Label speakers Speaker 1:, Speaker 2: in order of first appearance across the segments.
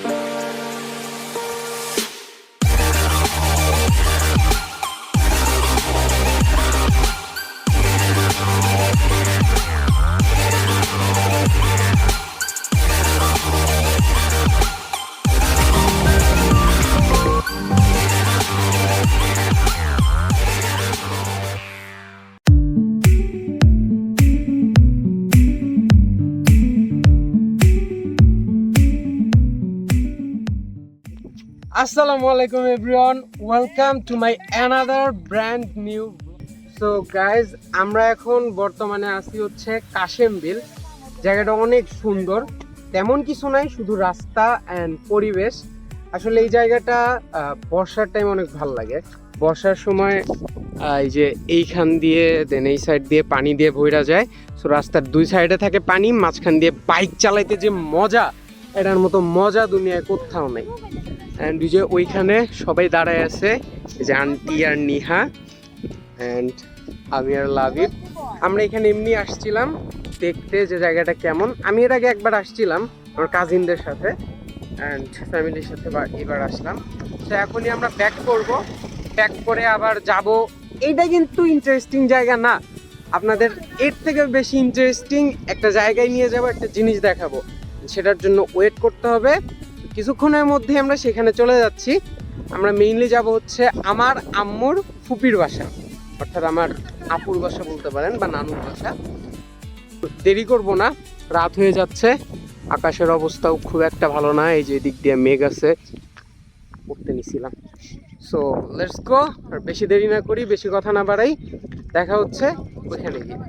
Speaker 1: Bye. আসসালামু আলাইকুম everyone, welcome to my another brand new so guys, আমরা এখন বর্তমানে আছি হচ্ছে কাশেম বিল জায়গাটা অনেক সুন্দর, তেমন কিছু নাই, শুধু রাস্তা অ্যান্ড পরিবেশ। আসলে এই জায়গাটা বর্ষার টাইম অনেক ভালো লাগে। বর্ষার সময় এই যে এইখান দিয়ে দেন এই সাইড দিয়ে পানি দিয়ে বইরা যায়। সো রাস্তার দুই সাইডে থাকে পানি, মাঝখান দিয়ে বাইক চালাইতে যে মজা, এটার মতো মজা দুনিয়ায় কোথাও নেই। অ্যান্ড যে ওইখানে সবাই দাঁড়ায় আছে যে আন্টি আর নিহা অ্যান্ড আমি আর লাভিব আমরা এখানে এমনি আসছিলাম, দেখতে যে জায়গাটা কেমন। আমি এর আগে একবার আসছিলাম আমার কাজিনদের সাথে অ্যান্ড ফ্যামিলির সাথে এবার আসলাম। তো এখনই আমরা ব্যাক করব। ব্যাক করে আবার যাব। এইটা কিন্তু ইন্টারেস্টিং জায়গা না। আপনাদের এর থেকে বেশি ইন্টারেস্টিং একটা জায়গায় নিয়ে যাব, একটা জিনিস দেখাবো। সেটার জন্য ওয়েট করতে হবে। কিছুক্ষণের মধ্যে আমরা সেখানে চলে যাচ্ছি। আমরা মেইনলি যাব হচ্ছে আমার আম্মুর ফুপির বাসা। অর্থাৎ আমার আপুর বাসা বলতে পারেন বা নানুর বাসা। দেরি করব না, রাত হয়ে যাচ্ছে। আকাশের অবস্থাও খুব একটা ভালো না, এই যে দিক দিয়ে মেঘ আছে। পড়তে নিছিলাম। সো লেটস গো আর বেশি দেরি না করি, বেশি কথা না বাড়াই। দেখা হচ্ছে ওইখানে গিয়ে।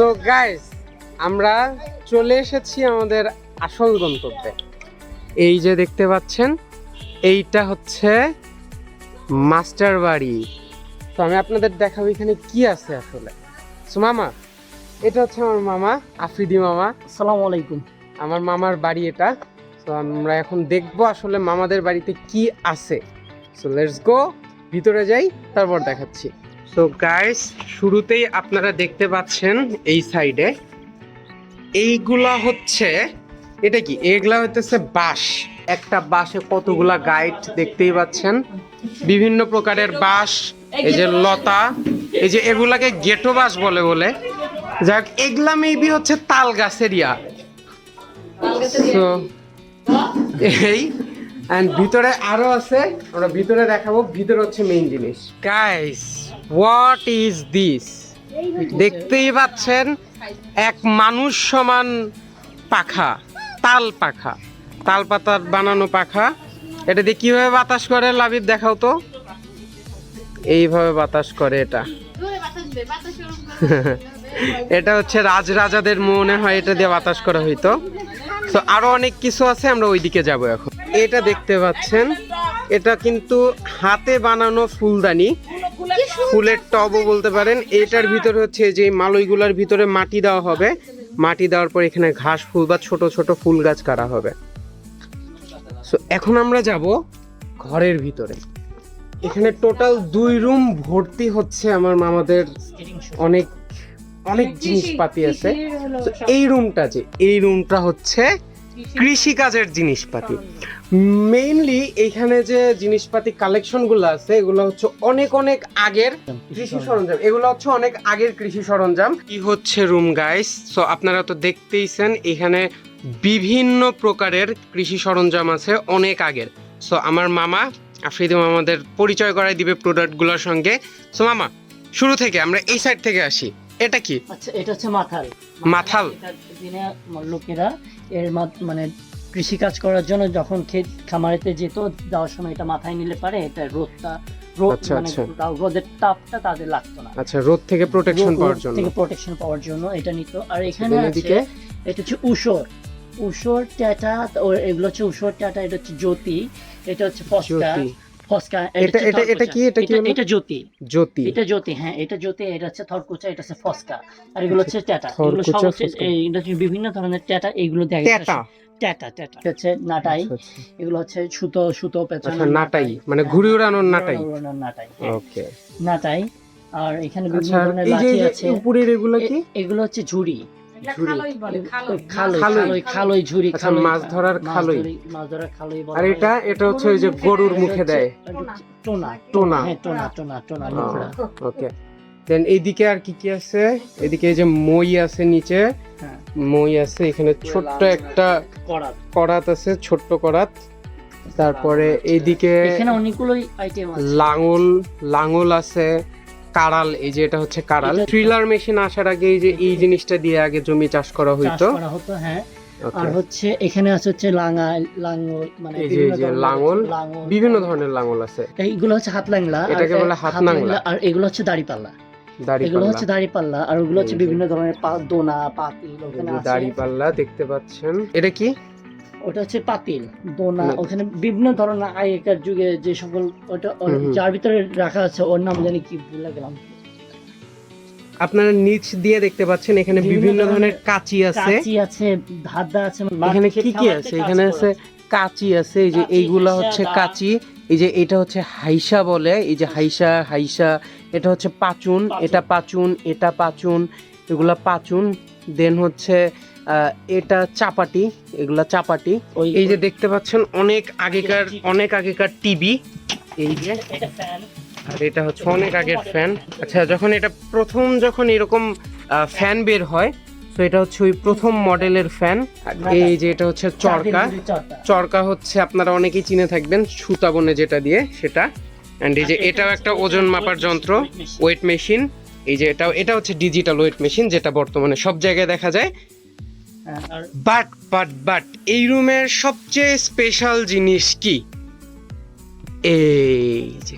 Speaker 1: সো গাইস আমরা চলে এসেছি আমাদের আসল গন্তব্যে। এই যে দেখতে পাচ্ছেন এইটা হচ্ছে মাস্টার বাড়ি। তো আমি আপনাদের দেখাবো এখানে কি আছে আসলে। সো মামা এটা হচ্ছে আমার মামা আফ্রিদি মামা।
Speaker 2: আসসালামু আলাইকুম।
Speaker 1: আমার মামার বাড়ি এটা। তো আমরা এখন দেখব আসলে মামাদের বাড়িতে কি আছে। সো লেটস গো ভিতরে যাই তারপর দেখাচ্ছি। সো গাইস শুরুতেই আপনারা দেখতে পাচ্ছেন এই সাইডে। এইগুলা হচ্ছে এটা কি? এগুলা হইতেছে বাঁশ। একটা বাঁশে কতগুলা গাইড দেখতেই পাচ্ছেন। বিভিন্ন প্রকারের বাঁশ এই যে লতা এই যে এগুলাকে গেটো বাঁশ বলে বলে। যাক এগুলা মেবি হচ্ছে তাল গাছের ইয়া। So, এই অ্যান্ড ভিতরে আরও আছে আমরা ভিতরে দেখাবো ভিতরে হচ্ছে মেইন জিনিস। গাইস হোয়াট ইজ দিস দেখতেই পাচ্ছেন, এক মানুষ সমান পাখা, তাল পাখা। তাল পাতার বানানো পাখা। এটা দিয়ে কীভাবে বাতাস করে লাভিব দেখাও তো। এইভাবে বাতাস করে এটা। এটা হচ্ছে রাজরাজাদের মনে হয় এটা দিয়ে বাতাস করা হইতো। তো আরও অনেক কিছু আছে, আমরা ওইদিকে যাব এখন। এটা দেখতে পাচ্ছেন, এটা কিন্তু হাতে বানানো ফুলদানি। ফুলের টবও বলতে পারেন এটার ভিতরে হচ্ছে যে মালইগুলার ভিতরে মাটি দেওয়া হবে। মাটি দেওয়ার পর এখানে ঘাস ফুল বা ছোট ছোট ফুল গাছ কাটা হবে। সো এখন আমরা যাব ঘরের ভিতরে। এখানে টোটাল দুই রুম ভর্তি হচ্ছে আমার মামাদের অনেক অনেক জিনিসপাতি আছে। তো এই রুমটা যে এই রুমটা হচ্ছে কৃষি কাজের জিনিসপাতি। মেইনলি এখানে যে জিনিসপাতি কালেকশনগুলো আছে এগুলো হচ্ছে অনেক অনেক আগের কৃষি সরঞ্জাম। এগুলো হচ্ছে অনেক আগের কৃষি সরঞ্জাম। কি হচ্ছে রুম গাইস সো আপনারা তো দেখতেইছেন এখানে বিভিন্ন প্রকারের কৃষি সরঞ্জাম আছে অনেক আগের। সো আমার মামা আফ্রিদি মামাদের পরিচয় করাই দিবে প্রোডাক্টগুলোর সঙ্গে। সো মামা শুরু থেকে আমরা এই সাইড থেকে আসি। এটা কি?
Speaker 2: আচ্ছা এটা হচ্ছে মাথাল।
Speaker 1: মাথাল?
Speaker 2: লোকেরা এর মানে কৃষি কাজ করার জন্য যখন ক্ষেত খামারেতে যেত যাওয়ার সময় এটা মাথায় নিলে পারে এটা রোদটা রোদ
Speaker 1: আচ্ছা,
Speaker 2: মানে
Speaker 1: আচ্ছা।
Speaker 2: রোদের তাপটা তাদের লাগতো না।
Speaker 1: আচ্ছা রোদ থেকে প্রোটেকশন পাওয়ার জন্য।
Speaker 2: থেকে প্রোটেকশন পাওয়ার জন্য এটা নিত। আর এখানে আছে এটা হচ্ছে উসর উষর ট্যাটা এগুলো হচ্ছে উষর ট্যাটা এটা হচ্ছে জ্যোতি এটা হচ্ছে
Speaker 1: জ্যোতি।
Speaker 2: ফস্কা
Speaker 1: এটা- এটা- এটা কি? এটা কি
Speaker 2: এটা জ্যোতি।
Speaker 1: জ্যোতি।
Speaker 2: এটা জ্যোতি হ্যাঁ এটা জ্যোতি এটা হচ্ছে থরকুচা এটা হচ্ছে ফস্কা। আর এগুলো হচ্ছে ট্যাটা এগুলো সব হচ্ছে হচ্ছে বিভিন্ন ধরনের ট্যাটা এইগুলো দেখা
Speaker 1: তেটা
Speaker 2: ট্যাটা ট্যাটা হচ্ছে নাটাই
Speaker 1: আচ্ছা, আচ্ছা।
Speaker 2: এগুলো হচ্ছে সুতো সুতো পেছানো
Speaker 1: আচ্ছা নাটাই মানে ঘুরে উড়ানোর নাটাই।
Speaker 2: নাটাই হ্যাঁ,
Speaker 1: ওকে।
Speaker 2: নাটাই আর এখানে বিভিন্ন
Speaker 1: আচ্ছা
Speaker 2: ধরনের লাঠি
Speaker 1: এই যে
Speaker 2: আছে।
Speaker 1: উপরের এগুলো কি?
Speaker 2: এগুলো হচ্ছে ঝুড়ি। খালই
Speaker 1: খালই।
Speaker 2: খালই খালই ঝুড়ি খালই।
Speaker 1: মাছ ধরার খালই।
Speaker 2: মাছ ধরার খালই
Speaker 1: আর এটা এটা হচ্ছে ওই যে গরুর মুখে দেয়।
Speaker 2: টোনা।
Speaker 1: টোনা।
Speaker 2: হ্যাঁ টোনা টোনা টোনা
Speaker 1: ওকে। দেন এইদিকে আর কি কি আছে? এদিকে এই যে মই আছে নিচে।
Speaker 2: হ্যাঁ।
Speaker 1: মই আছে এখানে ছোট্ট একটা
Speaker 2: করাত।
Speaker 1: করাত আছে ছোট্ট করাত। তারপরে এইদিকে
Speaker 2: এখানে অনেকগুলোই আইটেম আছে।
Speaker 1: লাঙল লাঙল আছে। কারাল এই যে এটা হচ্ছে কারাল ট্রিলার মেশিন আসার আগে এই যে এই জিনিসটা দিয়ে আগে জমি চাষ করা হইতো।
Speaker 2: করা হতো হ্যাঁ। আর হচ্ছে এখানে আছে হচ্ছে লাঙা লাঙল মানে
Speaker 1: যে-
Speaker 2: বিভিন্ন ধরনের
Speaker 1: লাঙল আছে।
Speaker 2: এইগুলো হচ্ছে হাত আর
Speaker 1: এটাকে বলে হাত নাংলা।
Speaker 2: আর এগুলো হচ্ছে দাড়িপাল্লা।
Speaker 1: দাড়ি
Speaker 2: এগুলো হচ্ছে দাড়িপাল্লা আর ওগুলো হচ্ছে বিভিন্ন ধরনের পা- দোনা পাতিল ওখানে আছে।
Speaker 1: দাড়ি পাল্লা দেখতে পাচ্ছেন। এটা কি?
Speaker 2: ওটা হচ্ছে পাতিল দোনা ওখানে বিভিন্ন ধরনের আগেকার যুগে যে সকল ওটা। যার ভিতরে রাখা আছে ওর নাম জানি কি ভুলে গেলাম
Speaker 1: আপনারা নিচ দিয়ে দেখতে পাচ্ছেন এখানে
Speaker 2: বিভিন্ন
Speaker 1: ধরনের কাঁচি আছে
Speaker 2: কাঁচি আছে ধারদা আছে
Speaker 1: এখানে
Speaker 2: মাটির
Speaker 1: কি কি আছে এখানে আছে কাঁচি আছে এই যে এইগুলা হচ্ছে। কাঁচি এই যে এটা হচ্ছে হাইসা বলে এই যে হাইসা হাইসা এটা হচ্ছে পাচুন। এটা পাচুন এটা পাচুন এগুলা পাচুন দেন হচ্ছে এটা চাপাটি এগুলা চাপাটি।
Speaker 2: ওই
Speaker 1: এই যে দেখতে পাচ্ছেন অনেক আগেকার অনেক আগেকার টিভি। এই যে। আর এটা হচ্ছে অনেক আগের ফ্যান। আচ্ছা যখন এটা প্রথম যখন এরকম ফ্যান বের হয় তো এটা হচ্ছে ওই প্রথম মডেলের ফ্যান। এই যে এটা হচ্ছে চরকা। চরকা। হচ্ছে আপনারা অনেকেই চিনে থাকবেন সুতা বনে যেটা দিয়ে সেটা। অ্যান্ড এই যে এটাও একটা ওজন মাপার যন্ত্র ওয়েট মেশিন এই যে এটাও এটা হচ্ছে ডিজিটাল ওয়েট মেশিন যেটা বর্তমানে সব জায়গায় দেখা যায়। বাট বাট বাট এই রুমের সবচেয়ে স্পেশাল জিনিস কি? এই যে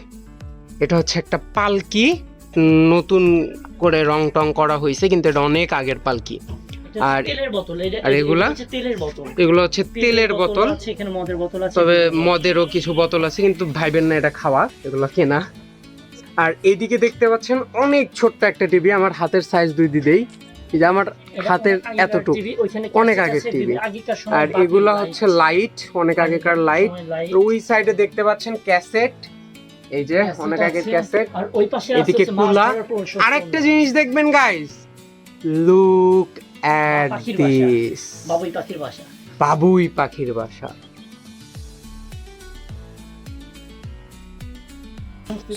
Speaker 1: এটা হচ্ছে একটা পালকি। নতুন করে রং টং করা হয়েছে কিন্তু এটা অনেক আগের পালকি। আর- আর এগুলা? এগুলো হচ্ছে তেলের বোতল তবে মদেরও কিছু বোতল আছে কিন্তু ভাইবেন না এটা খাওয়া এগুলো কেনা। আর এইদিকে দেখতে পাচ্ছেন অনেক ছোট্ট একটা টিভি আমার হাতের সাইজ দুই দিদেই। যে আমার হাতের এতটুক। অনেক আগের
Speaker 2: সময়
Speaker 1: আর এগুলো হচ্ছে লাইট অনেক আগেকার লাইট ওই সাইডে দেখতে পাচ্ছেন ক্যাসেট। এই যে অনেক আগের ক্যাসেট।
Speaker 2: আর ওই পাশে
Speaker 1: এদিকে কুলা। আরেকটা জিনিস দেখবেন গাইস লুক অ্যাট দিস
Speaker 2: বাবুই পাখির বাসা।
Speaker 1: বাবুই পাখির বাসা।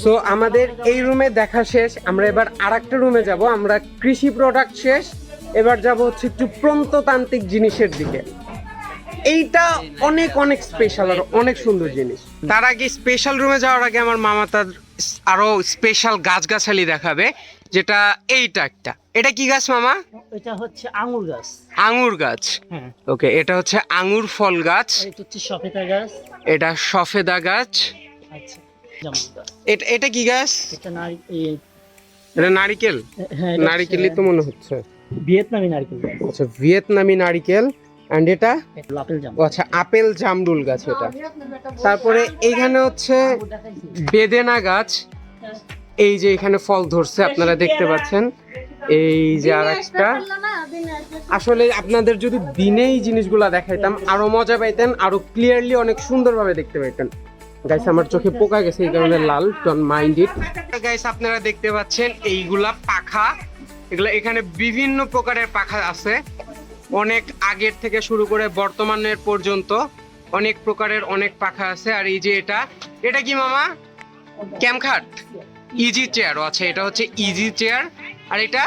Speaker 1: সো আমাদের এই রুমে দেখা শেষ। আমরা এবার আরেকটা রুমে যাব। আমরা কৃষি প্রোডাক্ট শেষ। এবার যাব হচ্ছে একটু প্রন্ততান্ত্রিক জিনিসের দিকে। এইটা অনেক অনেক স্পেশাল আর অনেক সুন্দর জিনিস। তার আগে স্পেশাল রুমে যাওয়ার আগে আমার মামা তার আরও স্পেশাল গাছগাছালি দেখাবে যেটা এইটা একটা। এটা কি গাছ মামা?
Speaker 2: এটা হচ্ছে আঙুর গাছ।
Speaker 1: আঙুর গাছ।
Speaker 2: হ্যাঁ।
Speaker 1: ওকে এটা হচ্ছে আঙুর ফল গাছ।
Speaker 2: এটা হচ্ছে সফেদা গাছ।
Speaker 1: এটা সফেদা গাছ।
Speaker 2: আচ্ছা। গাছ
Speaker 1: এটা এটা কি গাছ?
Speaker 2: এটা নারী
Speaker 1: এটা নারিকেল?
Speaker 2: হ্যাঁ এটা
Speaker 1: নারিকেলই তো মনে হচ্ছে।
Speaker 2: ভিয়েতনামি নারকেল
Speaker 1: আচ্ছা ভিয়েতনামি নারিকেল। অ্যান্ড এটা? আচ্ছা আপেল জামরুল গাছ এটা। তারপরে এইখানে হচ্ছে বেদেনা গাছ। এই যে এখানে ফল ধরছে আপনারা দেখতে পাচ্ছেন। এই যে আর একটা আসলে আপনাদের যদি দিনেই জিনিসগুলা দেখাইতাম আরও মজা পাইতেন আরও ক্লিয়ারলি অনেক সুন্দরভাবে দেখতে পাইতেন। গাইস আমার চোখে পোকা গেছে, এই কারণে লাল ডোন্ট মাইন্ড ইট গাইস আপনারা দেখতে পাচ্ছেন এইগুলা পাখা। এগুলা এখানে বিভিন্ন প্রকারের পাখা আছে। অনেক আগের থেকে শুরু করে বর্তমানের পর্যন্ত অনেক প্রকারের অনেক পাখা আছে। আর এই যে এটা এটা কি মামা? ক্যামখাট ইজি চেয়ার আছে, এটা হচ্ছে ইজি চেয়ার আর এটা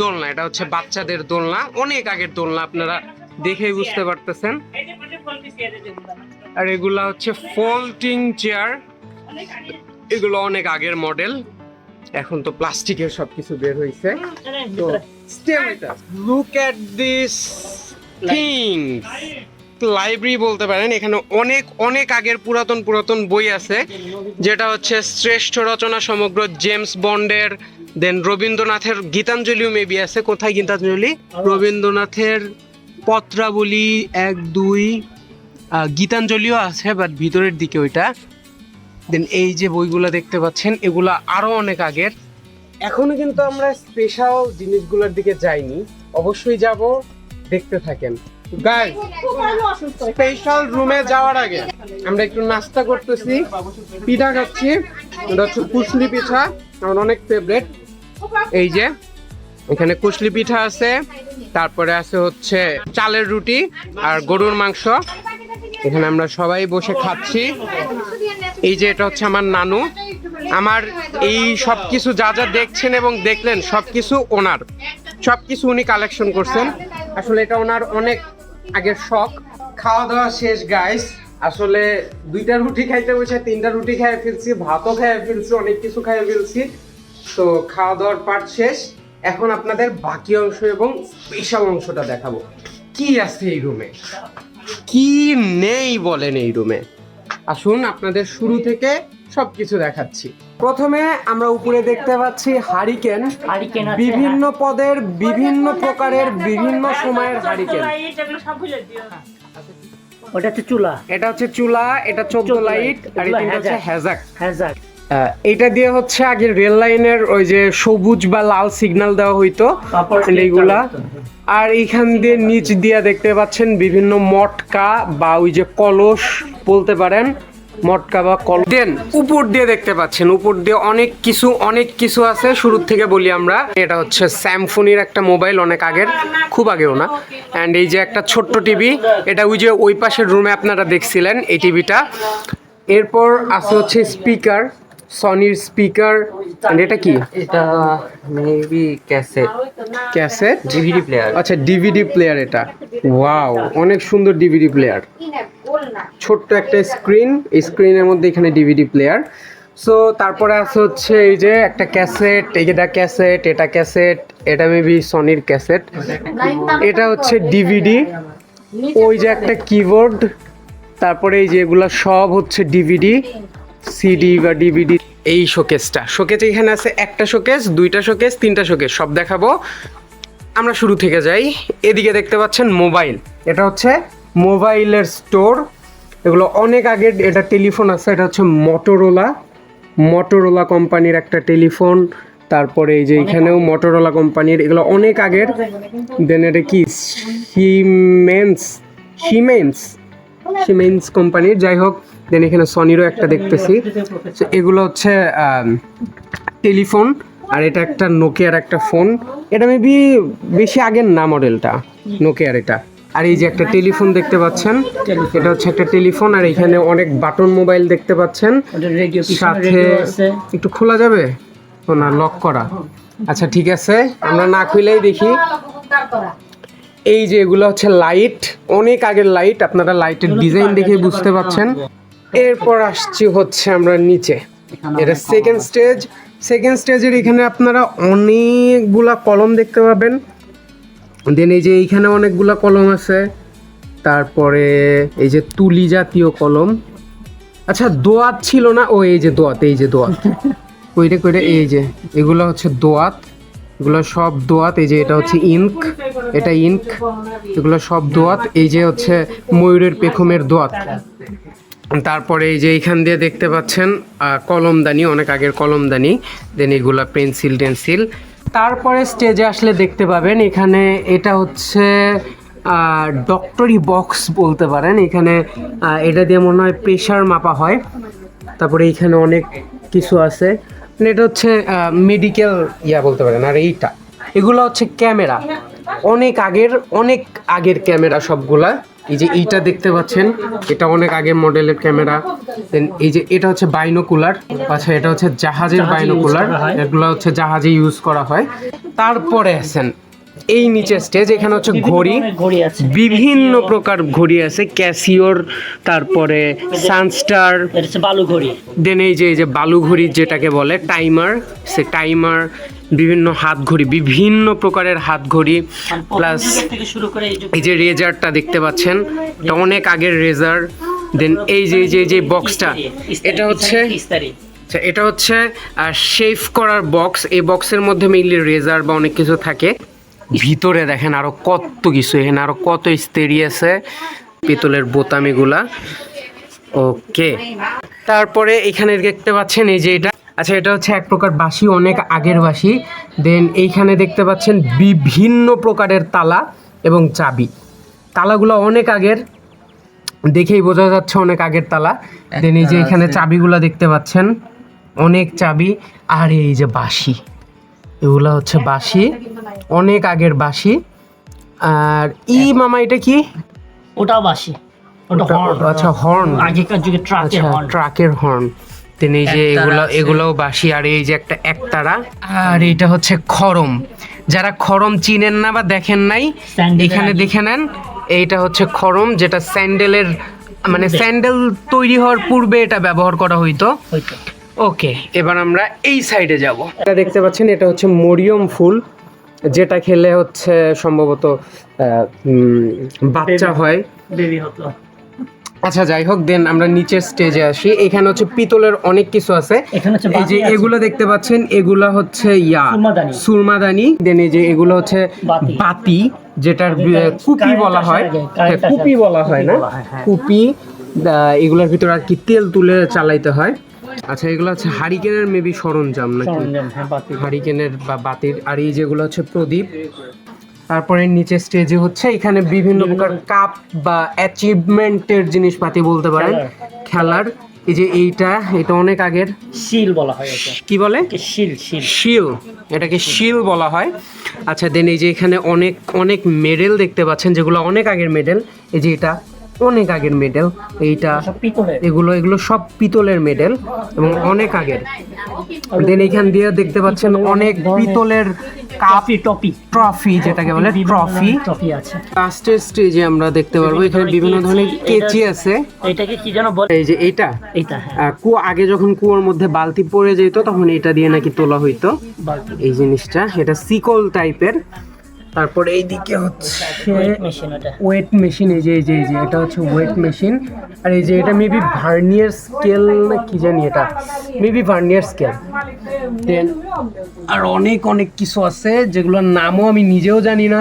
Speaker 1: দোলনা, এটা হচ্ছে বাচ্চাদের দোলনা। অনেক আগের দোলনা, আপনারা দেখেই বুঝতে পারতেছেন। আর এগুলা হচ্ছে ফোল্ডিং চেয়ার এগুলো অনেক আগের মডেল এখন তো প্লাস্টিকের সবকিছু বের হয়েছে তো with us. Look at library বলতে পারেন, এখানে অনেক অনেক আগের পুরাতন পুরাতন বই আছে। যেটা হচ্ছে শ্রেষ্ঠ রচনা সমগ্র জেমস বন্ডের। দেন রবীন্দ্রনাথের গীতাঞ্জলিও মেবি আছে। কোথায় গীতাঞ্জলি? রবীন্দ্রনাথের পত্রাবলী এক, দুই গীতাঞ্জলিও আছে বাট ভিতরের দিকে ওইটা। দেন এই যে বইগুলো দেখতে পাচ্ছেন, এগুলো আরও অনেক আগের। এখনও কিন্তু আমরা স্পেশাল জিনিসগুলোর দিকে যাইনি। অবশ্যই যাব, দেখতে থাকেন। গাইস স্পেশাল রুমে যাওয়ার আগে আমরা একটু নাস্তা করতেছি, পিঠা খাচ্ছি। এটা হচ্ছে কুশলি পিঠা, আমার অনেক ফেভারেট এই যে, এখানে কুশলি পিঠা আছে, তারপরে আছে হচ্ছে চালের রুটি আর গরুর মাংস। এখানে আমরা সবাই বসে খাচ্ছি। এই যে এটা হচ্ছে আমার নানু। আমার এই সব কিছু যা যা দেখছেন এবং দেখলেন সব কিছু ওনার। সব কিছু উনি কালেকশন করছেন। আসলে এটা ওনার অনেক আগের শখ। খাওয়া দাওয়া শেষ গাইস আসলে দুইটা রুটি খাইতে বসে, তিনটা রুটি খাইয়ে ফেলছি, ভাতও খাইয়ে ফেলছি, অনেক কিছু খাইয়ে ফেলছি। তো খাওয়া দাওয়ার পার্ট শেষ। এখন আপনাদের বাকি অংশ এবং স্পেশাল অংশটা দেখাবো। কি আছে এই রুমে কি নেই বলেন এই রুমে আসুন আপনাদের শুরু থেকে সবকিছু দেখাচ্ছি। প্রথমে আমরা উপরে দেখতে পাচ্ছি হারিকেন। বিভিন্ন পদের বিভিন্ন প্রকারের বিভিন্ন সময়ের হারিকেন।
Speaker 2: ওটা হচ্ছে চুলা।
Speaker 1: এটা হচ্ছে চুলা এটা চোদ্দ লাইট আর এটা হচ্ছে
Speaker 2: হ্যাজাক।
Speaker 1: হ্যাজাক। এটা দিয়ে হচ্ছে আগে রেল লাইনের ওই যে সবুজ বা লাল সিগন্যাল দেওয়া হইতো এইগুলা। আর এইখান দিয়ে নিচ দিয়ে দেখতে পাচ্ছেন বিভিন্ন মটকা বা ওই যে কলস বলতে পারেন মটকা বা কল দেন উপর দিয়ে দেখতে পাচ্ছেন উপর দিয়ে অনেক কিছু অনেক কিছু আছে। শুরুর থেকে বলি আমরা এটা হচ্ছে স্যামফোনির একটা মোবাইল অনেক আগের খুব আগেও না। অ্যান্ড এই যে একটা ছোট্ট টিভি এটা ওই যে ওই পাশের রুমে আপনারা দেখছিলেন এই টিভিটা। এরপর আছে হচ্ছে স্পিকার সনির স্পিকার এটা কি?
Speaker 3: এটা maybe cassette
Speaker 1: cassette
Speaker 3: DVD player
Speaker 1: আচ্ছা ডিভিডি প্লেয়ার এটা। ওয়াও অনেক সুন্দর ডিভিডি প্লেয়ার ছোট্ট একটা স্ক্রিন স্ক্রিনের মধ্যে এখানে ডিভিডি প্লেয়ার সো তারপরে আছে হচ্ছে এই যে একটা ক্যাসেট এটা ক্যাসেট এটা ক্যাসেট এটা মেবি সনির ক্যাসেট এটা হচ্ছে ডিভিডি ওই যে একটা কিবোর্ড তারপরে এই যে এগুলা সব হচ্ছে ডিভিডি সিডি বা ডিভিডি এই শোকেসটা শোকেস এখানে আছে একটা শোকেস দুইটা শোকেস তিনটা শোকেস সব দেখাবো। আমরা শুরু থেকে যাই। এদিকে দেখতে পাচ্ছেন মোবাইল। এটা হচ্ছে মোবাইলের স্টোর এগুলো অনেক আগের এটা টেলিফোন আছে এটা হচ্ছে মটোরোলা মটোরোলা কোম্পানির একটা টেলিফোন। তারপরে এই যে এখানেও মটোরোলা কোম্পানির। এগুলো অনেক আগের। দেন এটা কি? সিমেন্স সিমেন্স সিমেন্স কোম্পানির। যাই হোক দেন এখানে সনিরও একটা দেখতেছি। So, এগুলো হচ্ছে টেলিফোন আর এটা একটা নোকিয়ার একটা ফোন। এটা মেবি বেশি আগের না মডেলটা নোকিয়ার এটা। আর এই যে একটা টেলিফোন দেখতে পাচ্ছেন এটা হচ্ছে একটা টেলিফোন আর এখানে অনেক বাটন মোবাইল দেখতে পাচ্ছেন। সাথে একটু খোলা যাবে? ও না লক করা। আচ্ছা ঠিক আছে। আমরা না খুলেই দেখি। এই যে এগুলো হচ্ছে লাইট অনেক আগের লাইট আপনারা লাইটের ডিজাইন দেখে বুঝতে পাচ্ছেন এরপর আসছি হচ্ছে আমরা নিচে। এটা সেকেন্ড স্টেজ সেকেন্ড স্টেজের এখানে আপনারা অনেকগুলা কলম দেখতে পাবেন। দেন এই যে এইখানে অনেকগুলা কলম আছে। তারপরে এই যে তুলি জাতীয় কলম আচ্ছা দোয়াত ছিল না? ও এই যে দোয়াত এই যে দোয়াত। কইরে কইরে এই যে এগুলো হচ্ছে দোয়াত। এগুলো সব দোয়াত। এই যে এটা হচ্ছে ইঙ্ক এটা ইঙ্ক এগুলো সব দোয়াত। এই যে হচ্ছে ময়ূরের পেখমের দোয়াত। তারপরে এই যে এইখান দিয়ে দেখতে পাচ্ছেন কলমদানি অনেক আগের কলমদানি দেন। এগুলা পেন্সিল টেন্সিল। তারপরে স্টেজে আসলে দেখতে পাবেন, এখানে এটা হচ্ছে ডক্টরি বক্স বলতে পারেন। এখানে এটা দিয়ে মনে হয় প্রেশার মাপা হয়। তারপরে এইখানে অনেক কিছু আছে। মানে এটা হচ্ছে মেডিকেল ইয়া বলতে পারেন, আর এইটা। এগুলো হচ্ছে ক্যামেরা। অনেক আগের অনেক আগের ক্যামেরা সবগুলা। এই যে এইটা দেখতে পাচ্ছেন এটা অনেক আগের মডেলের ক্যামেরা। দেন এই যে এটা হচ্ছে বাইনোকুলার আচ্ছা এটা হচ্ছে জাহাজের বাইনোকুলার এগুলো হচ্ছে জাহাজে ইউজ করা হয়। তারপরে আছেন এই নিচে স্টেজ এখানে হচ্ছে ঘড়ি। বিভিন্ন প্রকার ঘড়ি আছে ক্যাসিওর তারপরে সানস্টার
Speaker 2: বালু ঘড়ি।
Speaker 1: দেন এই যে এই যে বালু ঘড়ি যেটাকে বলে টাইমার সে টাইমার বিভিন্ন হাত ঘড়ি বিভিন্ন প্রকারের হাত ঘড়ি প্লাস
Speaker 2: এই যে
Speaker 1: রেজারটা দেখতে পাচ্ছেন এটা অনেক আগের রেজার। দেন এই যে এই যে এই যে বক্সটা এটা হচ্ছে আচ্ছা, এটা হচ্ছে শেভ করার বক্স এই বক্সের মধ্যে মেইনলি রেজার বা অনেক কিছু থাকে। ভিতরে দেখেন আরও কত কিছু এখানে আরও কত ইস্তেরি আছে পিতলের বোতামিগুলা। ওকে তারপরে এখানে দেখতে পাচ্ছেন এই যে এটা। আচ্ছা এটা হচ্ছে এক প্রকার বাঁশি অনেক আগের বাঁশি। দেন এইখানে দেখতে পাচ্ছেন বিভিন্ন প্রকারের তালা এবং চাবি। তালাগুলো অনেক আগের দেখেই বোঝা যাচ্ছে অনেক আগের তালা। দেন এই যে এখানে চাবিগুলো দেখতে পাচ্ছেন অনেক চাবি। আর এই যে বাঁশি এগুলো হচ্ছে বাঁশি অনেক আগের বাঁশি। আর ই মামা এটা কি?
Speaker 2: ওটা হর্ন
Speaker 1: আচ্ছা হর্ন
Speaker 2: আগেকার যুগে ট্রাকের হর্ন
Speaker 1: ট্রাকের হর্ন দেন এই যে এগুলো। এগুলোও বাঁশি আর এই যে একটা একতারা। আর এটা হচ্ছে খরম। যারা খরম চিনেন না বা দেখেন নাই এখানে দেখে নেন এইটা হচ্ছে খরম যেটা স্যান্ডেলের মানে স্যান্ডেল তৈরি হওয়ার পূর্বে এটা ব্যবহার করা হইতো। ওকে এবার আমরা এই সাইডে যাব। এটা দেখতে পাচ্ছেন এটা হচ্ছে মরিয়ম ফুল যেটা খেলে হচ্ছে সম্ভবত আহ, উম, বাচ্চা হয়।
Speaker 2: বেবি হতো।
Speaker 1: আচ্ছা যাই হোক দেন আমরা নিচের স্টেজে আসি। এখানে হচ্ছে পিতলের অনেক কিছু আছে। এই যে এগুলো দেখতে পাচ্ছেন এগুলো হচ্ছে ইয়া
Speaker 2: সুরমাদানি।
Speaker 1: দেন এই যে এগুলো হচ্ছে
Speaker 2: বাতি।
Speaker 1: যেটার
Speaker 2: যেটা
Speaker 1: কুপি বলা হয়।
Speaker 2: আগে,
Speaker 1: হ্যাঁ,
Speaker 2: কারেন্ট
Speaker 1: কুপি বলা হয় না।
Speaker 2: কুপি বলা হয়, হ্যাঁ।
Speaker 1: এগুলোর ভিতরে আর কি তেল তুলে চালাইতে হয়। আচ্ছা এগুলো হচ্ছে হারিকেনের মেবি সরঞ্জাম নাকি?
Speaker 2: হ্যাঁ
Speaker 1: হারিকেনের বা বাতির আর এই যেগুলো হচ্ছে প্রদীপ। তারপরে নিচে স্টেজে হচ্ছে এখানে বিভিন্ন প্রকার কাপ বা অ্যাচিভমেন্টের জিনিসপাতি বলতে পারেন। খেলার। এই যে এইটা এটা অনেক আগের।
Speaker 2: শিল বলা হয়
Speaker 1: কি বলে?
Speaker 2: শিল শিল।
Speaker 1: শিল। এটাকে শিল বলা হয়। আচ্ছা দেন এই যে এখানে অনেক অনেক মেডেল দেখতে পাচ্ছেন যেগুলো অনেক আগের মেডেল এই যে এটা অনেক আগের মেডেল এইটা এগুলো এগুলো সব পিতলের মেডেল এবং অনেক আগের। দেন এখান দিয়ে দেখতে পাচ্ছেন অনেক পিতলের কাপ
Speaker 2: টপি
Speaker 1: ট্রফি যেটাকে বলে ট্রফি
Speaker 2: টপি আছে।
Speaker 1: লাস্টের স্টেজে আমরা দেখতে পারব এখানে বিভিন্ন ধরনের কেচি আছে।
Speaker 2: এটাকে কি যেন বলে?
Speaker 1: এই যে এইটা।
Speaker 2: এইটা হ্যাঁ।
Speaker 1: কুয়া আগে যখন কুয়োর মধ্যে বালতি পড়ে যেত তখন এটা দিয়ে নাকি তোলা হইতো। এই জিনিসটা এটা সিকল টাইপের তারপর এইদিকে হচ্ছে
Speaker 2: ওয়েট মেশিন
Speaker 1: এই যে এই যে এই যে এটা হচ্ছে ওয়েট মেশিন আর এই যে এটা মেবি ভার্নিয়ার স্কেল না কি জানি এটা? মেবি ভার্নিয়ার স্কেল দেন আর অনেক অনেক কিছু আছে যেগুলোর নামও আমি নিজেও জানি না।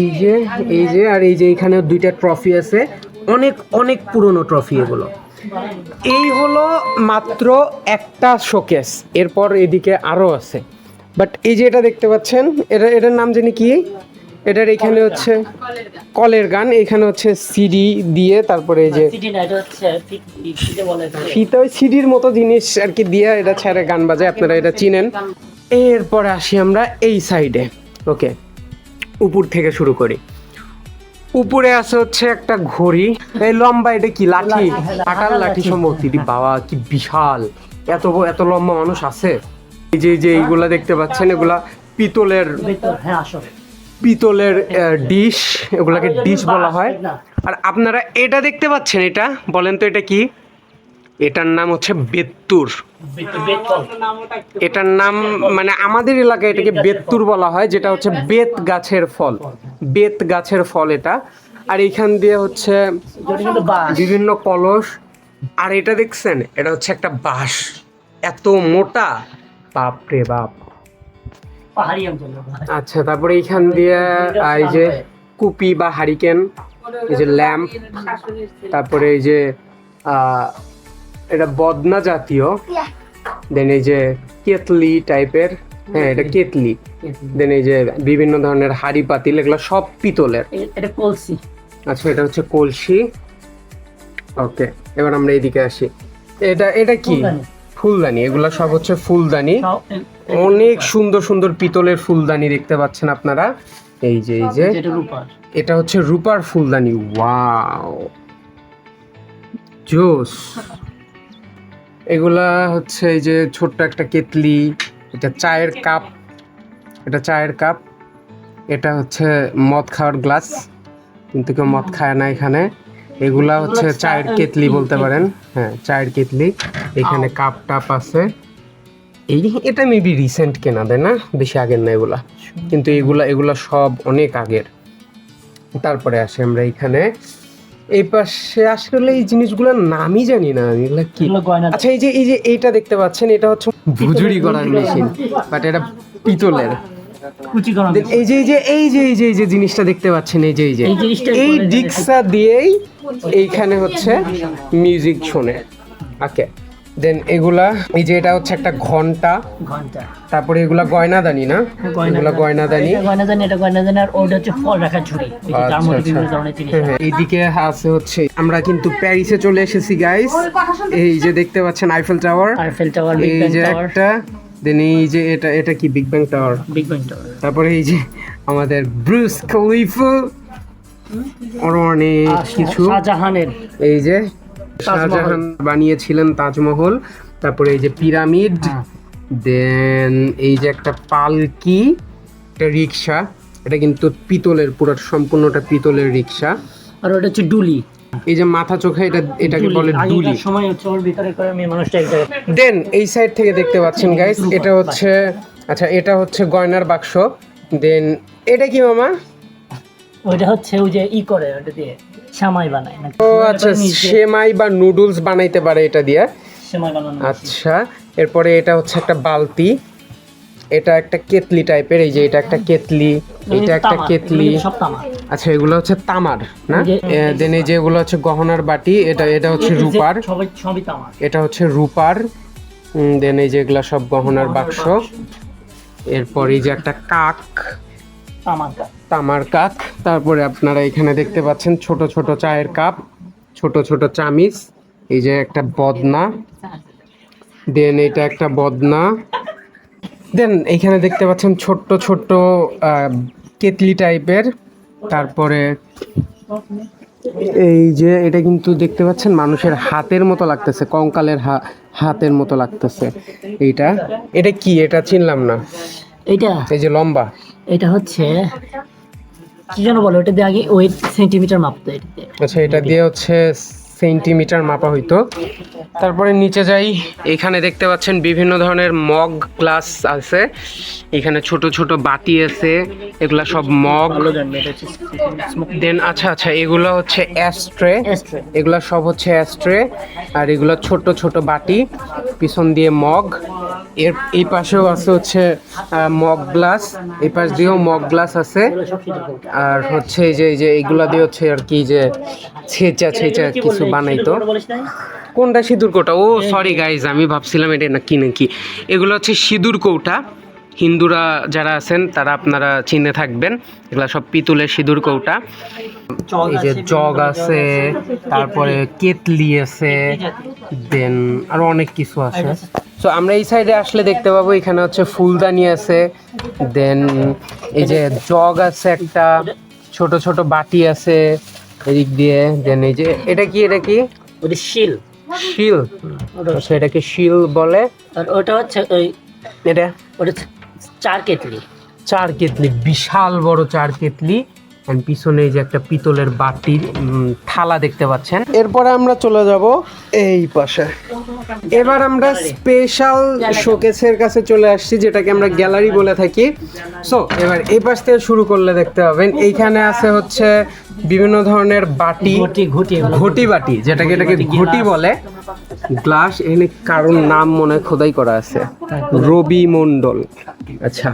Speaker 1: এই যে এই যে আর এই যে এখানে দুইটা ট্রফি আছে। অনেক অনেক পুরনো ট্রফি এগুলো। এই হলো মাত্র একটা শোকেস এরপর এদিকে আরও আছে। বাট এই যে এটা দেখতে পাচ্ছেন এটা এটার নাম জানি কি? এটার এখানে হচ্ছে কলের গান এখানে হচ্ছে সিডি দিয়ে তারপরে এই যে
Speaker 2: ফিতে
Speaker 1: ওই সিডির মতো জিনিস আর কি দিয়ে এটা ছেড়ে গান বাজায় আপনারা এটা চিনেন। এরপরে আসি আমরা এই সাইডে ওকে উপর থেকে শুরু করি। উপরে আছে হচ্ছে একটা ঘড়ি। এই লম্বা এটা কি? লাঠি? কাটার লাঠি সম্ভবত ইরি বাবা কি বিশাল। এত এত লম্বা মানুষ আছে। এই যে যে এইগুলা দেখতে পাচ্ছেন এগুলা পিতলের
Speaker 2: হ্যাঁ
Speaker 1: পিতলের ডিশ এগুলাকে ডিশ বলা হয়। আর আপনারা এটা দেখতে পাচ্ছেন এটা? বলেন তো এটা কি? এটার নাম হচ্ছে বেত্তুর। এটার নাম মানে আমাদের এলাকায় এটাকে বেত্তুর বলা হয় যেটা হচ্ছে বেত গাছের ফল। বেত গাছের ফল এটা। আর এইখান দিয়ে হচ্ছে বিভিন্ন কলস। আর এটা দেখছেন? এটা হচ্ছে একটা বাঁশ। এত মোটা। বাপ রে বাপ।
Speaker 2: পাহাড়ি অঞ্চল
Speaker 1: আচ্ছা তারপরে এইখান দিয়ে এই যে কুপি বা হারিকেন এই যে ল্যাম্প তারপরে এই যে এটা বদনা জাতীয় দেন এই যে কেতলি টাইপের হ্যাঁ এটা কেতলি দেন এই যে বিভিন্ন ধরনের হাড়ি পাতিল এগুলো সব পিতলের।
Speaker 2: এটা কলসি।
Speaker 1: আচ্ছা এটা হচ্ছে কলসি। ওকে এবার আমরা এইদিকে আসি। এটা এটা কি?
Speaker 2: ফুলদানি।
Speaker 1: এগুলো সব হচ্ছে ফুলদানি। অনেক সুন্দর সুন্দর পিতলের ফুলদানি দেখতে পাচ্ছেন আপনারা। এই যে এই যে। এটা হচ্ছে রূপার ফুলদানি ওয়াও। জোস। এগুলা হচ্ছে এই যে ছোট্ট একটা কেতলি এটা চায়ের কাপ। এটা চায়ের কাপ। এটা হচ্ছে মদ খাওয়ার গ্লাস। কিন্তু কেউ মদ খায় না এখানে। এগুলা হচ্ছে চায়ের কেতলি বলতে পারেন। হ্যাঁ চায়ের কেতলি এখানে কাপ টাপ আছে। এই এটা মেবি রিসেন্ট কেনা দেয় না? বেশি আগের না এগুলা। কিন্তু এগুলা এগুলা সব অনেক আগের। তারপরে আসি আমরা এখানে। এই পাশে আসলে এই জিনিসগুলোর নামই জানি না। আমি এগুলা কি আচ্ছা এই যে এই যে এইটা দেখতে পাচ্ছেন এটা হচ্ছে ভুজুরি করার মেশিন। বাট এটা পিতলের। এই যে এই যে এই যে এই যে এই যে জিনিসটা দেখতে পাচ্ছেন এই যে এই যে।
Speaker 2: এই
Speaker 1: ডিক্সা দিয়েই এইখানে হচ্ছে মিউজিক শোনে। ওকে দেন এগুলা এই যে এটা হচ্ছে একটা ঘণ্টা।
Speaker 2: ঘণ্টা।
Speaker 1: তারপরে এগুলা গয়নাদানি না? এগুলা গয়নাদানি।
Speaker 2: এটা গয়নাদানি এটা গয়নাদানি আর ওটা হচ্ছে ফল রাখার ঝুড়ি
Speaker 1: আচ্ছা,
Speaker 2: মধ্যে
Speaker 1: আচ্ছা।
Speaker 2: বিভিন্ন ধরনের জিনিস
Speaker 1: হ্যাঁ, হ্যাঁ, এইদিকে আছে হচ্ছে আমরা কিন্তু প্যারিসে চলে এসেছি গাইস এই যে দেখতে পাচ্ছেন আইফেল টাওয়ার
Speaker 2: আইফেল টাওয়ার
Speaker 1: এই যে একটা দেন এই যে এটা এটা কি? Big bang tower
Speaker 2: big bang tower
Speaker 1: তারপরে এই যে আমাদের ব্রুস খলিফা আরও অনেক কিছু।
Speaker 2: শাহজাহানের।
Speaker 1: এই যে শাহজাহান বানিয়েছিলেন তাজমহল। তারপরে এই যে পিরামিড।
Speaker 2: হ্যাঁ।
Speaker 1: দেন এই যে একটা পালকি একটা রিক্সা এটা কিন্তু পিতলের পুরো সম্পূর্ণটা পিতলের রিক্সা
Speaker 2: আর ওটা হচ্ছে ডুলি।
Speaker 1: এই যে মাথা চোখে এটা এটাকে বলে
Speaker 2: আগেকার সময় হচ্ছে ওর ভিতরে করে মেয়ে মানুষটা এক
Speaker 1: দেন এই সাইড থেকে দেখতে পাচ্ছেন গাইস এটা হচ্ছে আচ্ছা এটা হচ্ছে গয়নার বাক্স। দেন এটা কি মামা?
Speaker 2: ওইটা হচ্ছে ওই যে ই করে ওটা দিয়ে সামাই বানায়
Speaker 1: ও আচ্ছা সেমাই বা নুডলস বানাইতে পারে এটা দিয়ে।
Speaker 2: সেমাই বানানো
Speaker 1: আচ্ছা এরপরে এটা হচ্ছে একটা বালতি। এটা একটা কেতলি টাইপের এই যে এটা একটা কেতলি এটা একটা কেতলি।
Speaker 2: তামা
Speaker 1: আচ্ছা এগুলো হচ্ছে তামার না? দেন এই যে এগুলো হচ্ছে গহনার বাটি এটা এটা হচ্ছে রূপার। এটা হচ্ছে রূপার। দেন এই যে এগুলা সব গহনার বাক্স। এরপর এই যে একটা কাক। তামার কাক। তারপরে আপনারা এখানে দেখতে পাচ্ছেন ছোট ছোট চায়ের কাপ ছোট ছোট চামিচ এই যে একটা বদনা। দেন এটা একটা বদনা। দেন এইখানে দেখতে পাচ্ছেন ছোট্ট ছোট্ট কেতলি টাইপের তারপরে এই যে এটা কিন্তু দেখতে পাচ্ছেন মানুষের হাতের মতো লাগতেছে কঙ্কালের হাতের মতো লাগতেছে এইটা। এটা কি? এটা চিনলাম না।
Speaker 2: এটা
Speaker 1: এই যে লম্বা।
Speaker 2: এটা হচ্ছে কি যেন বলো এটা দিয়ে আগে ওয়েট সেন্টিমিটার মাপতো
Speaker 1: আচ্ছা এটা দিয়ে হচ্ছে সেন্টিমিটার মাপা হইতো। তারপরে নিচে যাই এখানে দেখতে পাচ্ছেন বিভিন্ন ধরনের মগ গ্লাস আছে। এখানে ছোট ছোট বাটি আছে এগুলা সব মগ। দেন আচ্ছা আচ্ছা এগুলো হচ্ছে অ্যাস্ট্রে। এগুলা সব হচ্ছে অ্যাস্ট্রে আর এগুলো ছোট ছোট বাটি পিছন দিয়ে মগ। এর এই পাশেও আছে হচ্ছে মগ গ্লাস। এই পাশ দিয়েও মগ গ্লাস আছে। আর হচ্ছে এই যে এই যে এইগুলা দিয়ে হচ্ছে আর কি যে ছেঁচা ছেঁচা কিছু? বানাইতো? কোনটা সিঁদুর কৌটা? ও সরি গাইজ আমি ভাবছিলাম এটা না কি নাকি। এগুলো হচ্ছে সিঁদুর কৌটা। হিন্দুরা যারা আছেন তারা আপনারা চিনে থাকবেন। এগুলো সব পিতুলের সিঁদুর কৌটা। এই যে জগ আছে তারপরে কেতলি আছে দেন আরও অনেক কিছু আছে। সো আমরা এই সাইডে আসলে দেখতে পাবো এখানে হচ্ছে ফুলদানি আছে দেন এই যে জগ আছে একটা ছোট ছোট বাটি আছে এদিক দিয়ে দেন এই যে এটা কি এটা কি?
Speaker 2: ওটা শিল।
Speaker 1: শিল।
Speaker 2: ওটা
Speaker 1: সেটাকে এটাকে শিল বলে।
Speaker 2: আর ওটা হচ্ছে ওই
Speaker 1: এটা?
Speaker 2: ওটা চার কেটলি
Speaker 1: চার কেতলি বিশাল বড় চার কেতলি। পিছনে যে একটা পিতলের বাটির থালা দেখতে পাচ্ছেন। এরপরে আমরা চলে যাব এই পাশে। এবার আমরা স্পেশাল শোকেসের কাছে চলে আসছি যেটাকে আমরা গ্যালারি বলে থাকি। সো এবার এই পাশ থেকে শুরু করলে দেখতে পাবেন এইখানে আছে হচ্ছে বিভিন্ন ধরনের বাটি।
Speaker 2: ঘটি ঘটি
Speaker 1: বাটি যেটাকে এটাকে
Speaker 2: ঘটি,
Speaker 1: বলে। গ্লাস এখানে কারোর নাম মনে হয় খোদাই করা আছে। রবি মণ্ডল। আচ্ছা।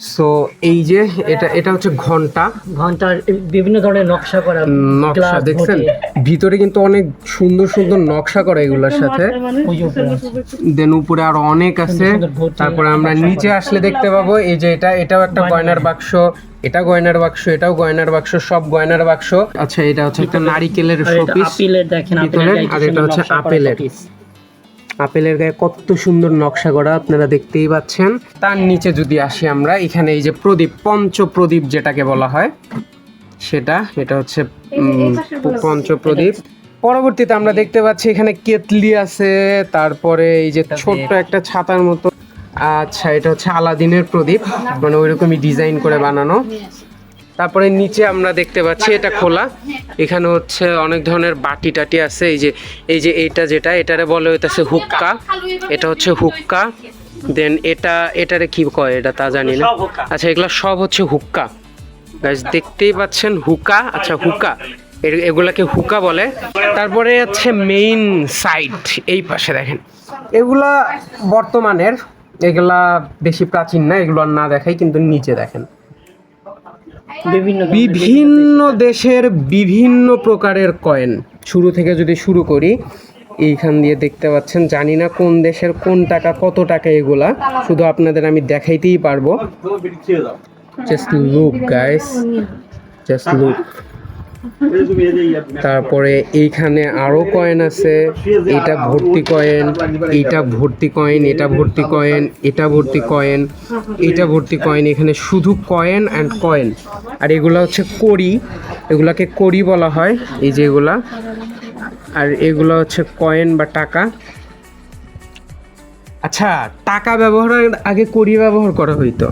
Speaker 1: সো এই যে এটা এটা হচ্ছে ঘণ্টা।
Speaker 2: ঘণ্টার বিভিন্ন ধরনের নকশা করা
Speaker 1: নকশা দেখছেন? ভিতরে কিন্তু অনেক সুন্দর সুন্দর নকশা করা এগুলোর সাথে। দেন উপরে আরও অনেক আছে। তারপরে আমরা নিচে আসলে দেখতে পাবো এই যে এটা এটাও একটা গয়নার বাক্স এটা গয়নার বাক্স এটাও গয়নার বাক্স সব গয়নার বাক্স। আচ্ছা এটা হচ্ছে একটা নারিকেলের শোপিস।
Speaker 2: আপেলের দেখেন
Speaker 1: আর এটা হচ্ছে আপেলের। আপেলের গায়ে কত সুন্দর নকশা করা আপনারা দেখতেই পাচ্ছেন। তার নিচে যদি আসি আমরা এখানে এই যে প্রদীপ পঞ্চ প্রদীপ যেটাকে বলা হয় সেটা এটা হচ্ছে উম, পঞ্চ প্রদীপ পরবর্তীতে আমরা দেখতে পাচ্ছি এখানে কেতলি আছে তারপরে এই যে ছোট্ট একটা ছাতার মতো। আচ্ছা এটা হচ্ছে আলাদিনের প্রদীপ মানে ওইরকমই ডিজাইন করে বানানো। তারপরে নিচে আমরা দেখতে পাচ্ছি এটা খোলা। এখানে হচ্ছে অনেক ধরনের বাটি টাটি আছে এই যে এই যে এটা যেটা এটারে বলে হইতাছে হুক্কা। এটা হচ্ছে হুক্কা। দেন এটা এটারে কি কয় এটা তা জানি না। আচ্ছা এগুলো সব হচ্ছে হুক্কা। গাইস দেখতেই পাচ্ছেন হুকা আচ্ছা হুকা এগুলাকে হুকা বলে। তারপরে হচ্ছে মেইন সাইট এই পাশে দেখেন। এগুলা বর্তমানের এগুলা বেশি প্রাচীন না এগুলো না দেখাই কিন্তু নিচে দেখেন।
Speaker 2: বিভিন্ন
Speaker 1: দেশের বিভিন্ন প্রকারের কয়েন। শুরু থেকে যদি শুরু করি এইখান দিয়ে দেখতে পাচ্ছেন জানি না কোন দেশের কোন টাকা কত টাকা এগুলা। শুধু আপনাদের আমি দেখাইতেই পারব। Just look guys just look তারপরে এইখানে আরও কয়েন আছে। এটা ভর্তি কয়েন এটা ভর্তি কয়েন এটা ভর্তি কয়েন এটা ভর্তি কয়েন এটা ভর্তি কয়েন এখানে শুধু কয়েন অ্যান্ড কয়েন আর এগুলো হচ্ছে কড়ি। এগুলাকে কড়ি বলা হয়, এই যে এগুলা। আর এগুলো হচ্ছে কয়েন বা টাকা। আচ্ছা টাকা ব্যবহারের আগে কড়ি ব্যবহার করা হইতো।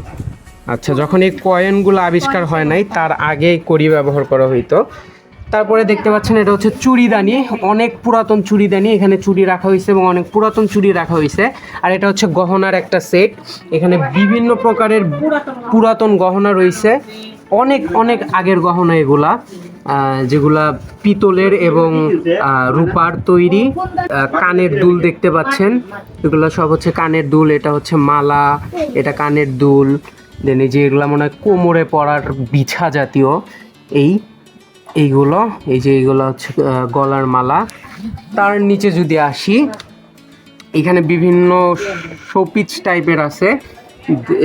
Speaker 1: আচ্ছা যখন এই কয়েনগুলো আবিষ্কার হয় নাই, তার আগে কড়ি ব্যবহার করা হইতো। তারপরে দেখতে পাচ্ছেন এটা হচ্ছে চুড়িদানি, অনেক পুরাতন চুড়িদানি এখানে চুড়ি রাখা হয়েছে এবং অনেক পুরাতন চুড়ি রাখা হয়েছে আর এটা হচ্ছে গহনার একটা সেট। এখানে বিভিন্ন প্রকারের পুরাতন গহনা রয়েছে অনেক অনেক আগের গহনা এগুলা যেগুলা পিতলের এবং রূপার তৈরি কানের দুল দেখতে পাচ্ছেন। এগুলো সব হচ্ছে কানের দুল, এটা হচ্ছে মালা, এটা কানের দুল। দেন এই যে এগুলো মনে হয় কোমরে পরার বিছা জাতীয়। এই, এইগুলো, এই যে এইগুলো হচ্ছে গলার মালা। তার নিচে যদি আসি, এখানে বিভিন্ন শোপিচ টাইপের আছে।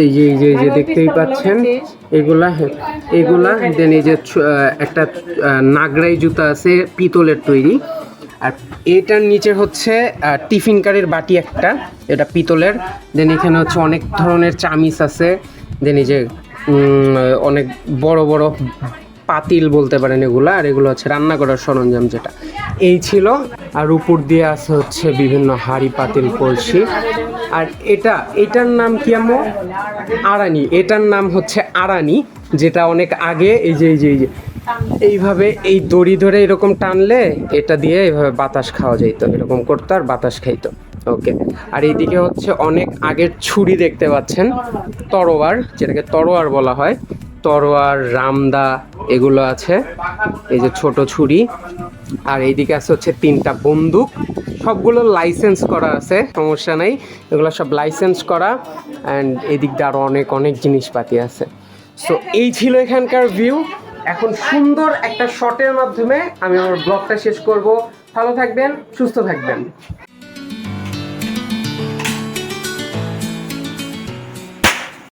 Speaker 1: এই যে এই যে যে দেখতেই পাচ্ছেন, এগুলা এগুলা, দেন এই যে একটা নাগরাই জুতা আছে, পিতলের তৈরি। আর এটার নিচে হচ্ছে টিফিন কারির বাটি একটা, এটা পিতলের। দেন এখানে হচ্ছে অনেক ধরনের চামিচ আছে। দেন এই যে অনেক বড় বড় পাতিল বলতে পারেন এগুলো, আর এগুলো হচ্ছে রান্না করার সরঞ্জাম যেটা। এই ছিল, আর উপর দিয়ে আছে হচ্ছে বিভিন্ন হাড়ি পাতিল, কলসি। আর এটা, এটার নাম কি আমো আরানি এটার নাম হচ্ছে আরানি যেটা অনেক আগে এই যে এই যে এই যে, এইভাবে এই দড়ি ধরে এরকম টানলে, এটা দিয়ে এইভাবে বাতাস খাওয়া যেত এরকম করতো আর বাতাস খাইতো। ওকে আর এইদিকে হচ্ছে অনেক আগের ছুরি দেখতে পাচ্ছেন, তরোয়ার, যেটাকে তরোয়ার বলা হয়। তরোয়ার, রামদা, এগুলো আছে, এই যে ছোট ছুরি। আর এইদিকে আছে হচ্ছে তিনটা বন্দুক, সবগুলো লাইসেন্স করা আছে, সমস্যা নাই। এগুলো সব লাইসেন্স করা অ্যান্ড এদিক দিয়ে আরও অনেক অনেক জিনিসপাতি আছে। সো এই ছিল এখানকার ভিউ এখন সুন্দর একটা শটের মাধ্যমে আমি আমার ব্লগটা শেষ করব। ভালো থাকবেন, সুস্থ থাকবেন।